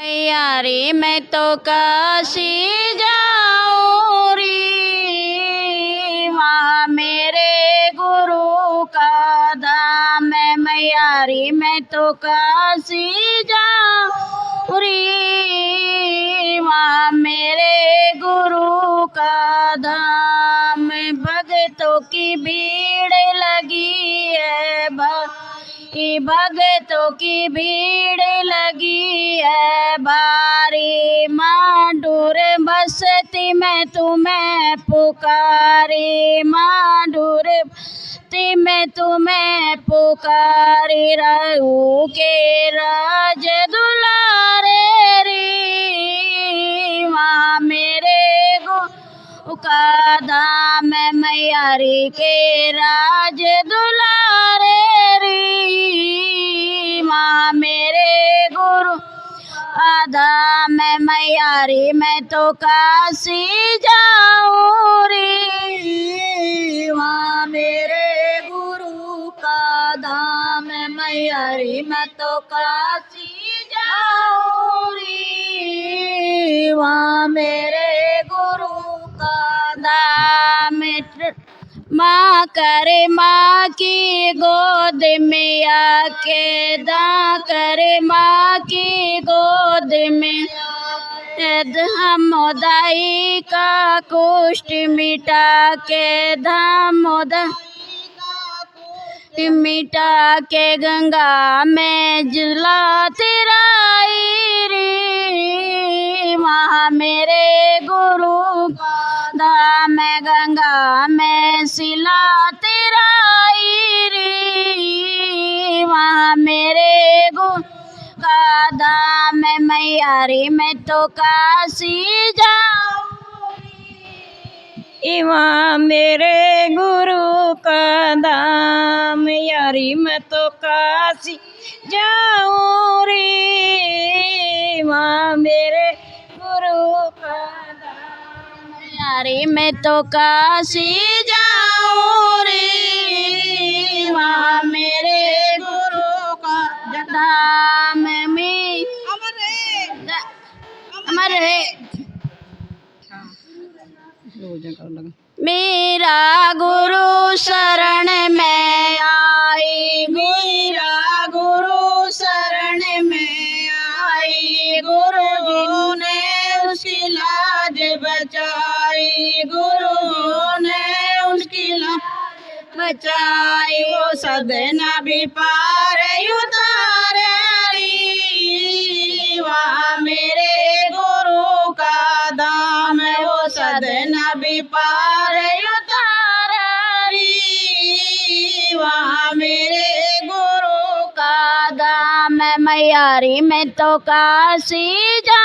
यारी मैं तो काशी जाऊँ वहाँ मेरे गुरु का धाम है। मैयारी मैं तो काशी जाऊँ वहाँ मेरे गुरु का धाम। भक्तों की भीड़ की भक्तों की भीड़ लगी है। बारी मांडूर बसती मैं तुम्हें पुकारी। मांडूर बसती मैं तुम्हें पुकारी। रहू के राज दुलारे वहाँ मेरे गो का दाम मैयारी के राज दुलारे। मैं मैयारी मैं तो काशी जाऊँ री। माँ मेरे गुरु का धाम है मैयारी, मैं तो काशी जाऊँ री। वहाँ मेरे गुरु का धाम माँ करे माँ की गोद में आके, दा करे माँ की गोद में धामोदाई का कुष्ठ मिटा के धामोदा मिटा के गंगा में जुला तिराई रे। वहाँ मेरे गुरु धाम गंगा मैयारी मैं तो काशी जाऊँ इवा मेरे गुरु का दाम, यारी मैं तो काशी जाऊँ रे माँ मेरे गुरु का दाम, यारी मैं तो काशी जाऊँ रे वहाँ मेरे गुरु का धाम मेरा गुरु शरण में आई। मेरा गुरु शरण में आई। गुरु ने उसकी लाज बचाई। गुरु ने उसकी लाज बचाई। वो सदना भी पार उतारे भी पार उतारी वहाँ मेरे गुरु का दाम मैारी मैं तो काशी जा